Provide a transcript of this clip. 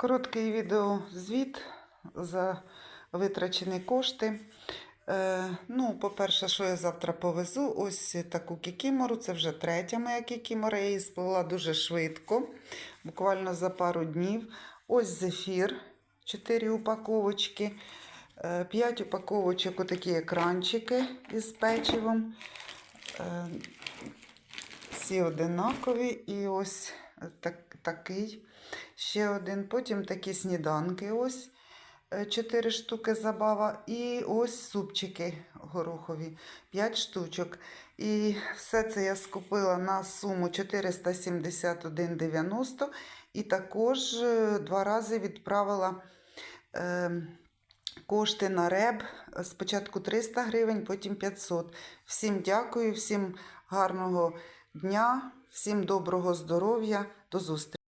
Короткий відеозвіт за витрачені кошти. Е, ну, по-перше, що я завтра повезу, ось таку кікімору. Це вже третя моя кікімора. Я її сплела дуже швидко, буквально за пару днів. Ось зефір, 4 упаковочки, 5 упаковочок, отакі екранчики із печивом. Е, всі одинакові. І ось так, такий ще один. Потім такі сніданки. Ось 4 штуки забава. І ось супчики горохові 5 штучок. І все це я скупила на суму 471,90. І також е, два рази відправила. Е, Кошти на реб спочатку 300 гривень, потім 500. Всім дякую, всім гарного дня, всім доброго здоров'я. До зустрічі.